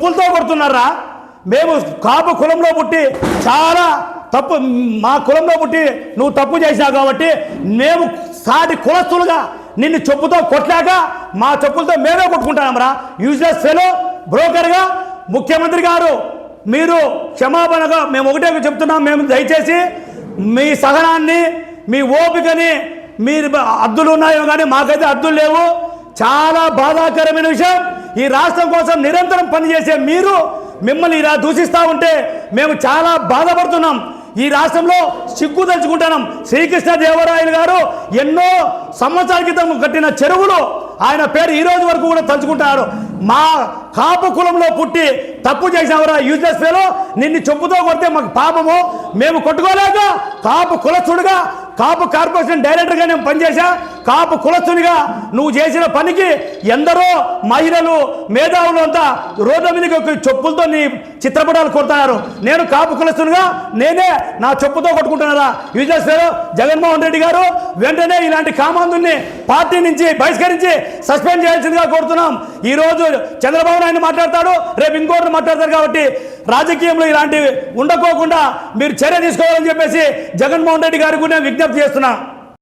చెప్పులతో కొడుతున్నారా? మేము కాపు కులంలో పుట్టి చాలా తప్పు మా కులంలో పుట్టి నువ్వు తప్పు చేసినావు కాబట్టి మేము సాటి కులస్తులుగా నిన్ను చెప్పుతో కొట్లాక మా చెప్పులతో మేమే కొట్టుకుంటామరా. యూజ్లెస్ ఫెలో బ్రోకర్గా ముఖ్యమంత్రి గారు మీరు క్షమాపణగా మేము ఒకటే చెప్తున్నాం. మేము దయచేసి మీ సహనాన్ని మీ ఓపికని మీరు అద్దులు ఉన్నాయో కానీ మాకైతే అద్దులు లేవు. చాలా బాధాకరమైన విషయం. ఈ రాష్ట్రం కోసం నిరంతరం పనిచేసే మీరు మిమ్మల్ని ఇలా దూషిస్తూ ఉంటే మేము చాలా బాధపడుతున్నాం. ఈ రాష్ట్రంలో సిగ్గు తెచ్చుకుంటున్నాం శ్రీకృష్ణ దేవరాయలు గారు ఎన్నో సంవత్సరాల క్రితం కట్టిన చెరువులు ఆయన పేరు ఈ రోజు వరకు కూడా తలుచుకుంటున్నారు. మా కాపు కులంలో పుట్టి తప్పు చేసావురా యూజ్లెస్ పేలో నిన్ను చెప్పుతో కొడితే మాకు పాపము. మేము కొట్టుకోలేక కాపు కులస్తుడుగా కాపు కార్పొరేషన్ డైరెక్టర్గా నేను పనిచేశా. కాపు కులస్తునిగా నువ్వు చేసిన పనికి ఎందరో మహిళలు మేధావులు అంతా రోడ్ల మీదకి చెప్పులతో నీ చిత్రపటాలు కొడుతున్నారు. నేను కాపు కులస్తునిగా నేనే నా చెప్పుతో కొట్టుకుంటున్నారా? యూజర్స్ పేరు జగన్మోహన్ రెడ్డి గారు వెంటనే ఇలాంటి కామాంధుల్ని పార్టీ నుంచి బహిష్కరించి సస్పెండ్ చేయాల్సిందిగా కోరుతున్నాం. ఈరోజు చంద్రబాబు నాయుడు మాట్లాడతాడు రేపు ఇంకోటి మాట్లాడతారు కాబట్టి రాజకీయంలో ఇలాంటివి ఉండకోకుండా మీరు చర్య తీసుకోవాలని చెప్పేసి జగన్మోహన్ రెడ్డి గారికి నేను విజ్ఞప్తి చేస్తున్నా.